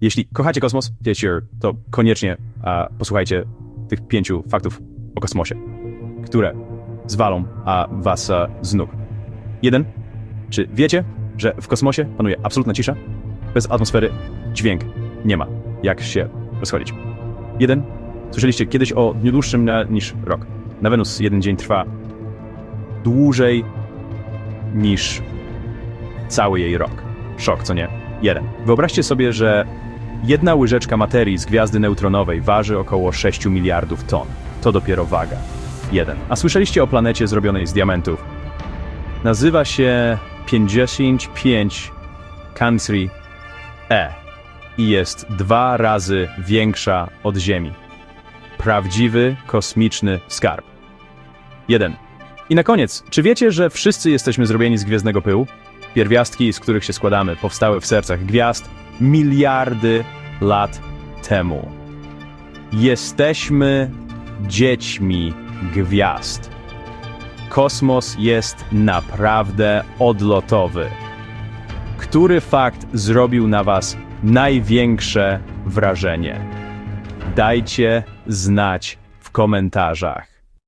Jeśli kochacie kosmos, to koniecznie a, posłuchajcie tych pięciu faktów o kosmosie, które zwalą a, was a, z nóg. Jeden. Czy wiecie, że w kosmosie panuje absolutna cisza? Bez atmosfery dźwięk nie ma jak się rozchodzić. Jeden. Słyszeliście kiedyś o dniu dłuższym na, niż rok. Na Wenus jeden dzień trwa dłużej niż cały jej rok. Szok, co nie? Jeden. Wyobraźcie sobie, że jedna łyżeczka materii z gwiazdy neutronowej waży około 6 miliardów ton. To dopiero waga. Jeden. A słyszeliście o planecie zrobionej z diamentów? Nazywa się 55 Cancri E i jest dwa razy większa od Ziemi. Prawdziwy kosmiczny skarb. 1. I na koniec, czy wiecie, że wszyscy jesteśmy zrobieni z gwiezdnego pyłu? Pierwiastki, z których się składamy, powstały w sercach gwiazd miliardy lat temu. Jesteśmy dziećmi gwiazd. Kosmos jest naprawdę odlotowy. Który fakt zrobił na Was największe wrażenie? Dajcie znać w komentarzach.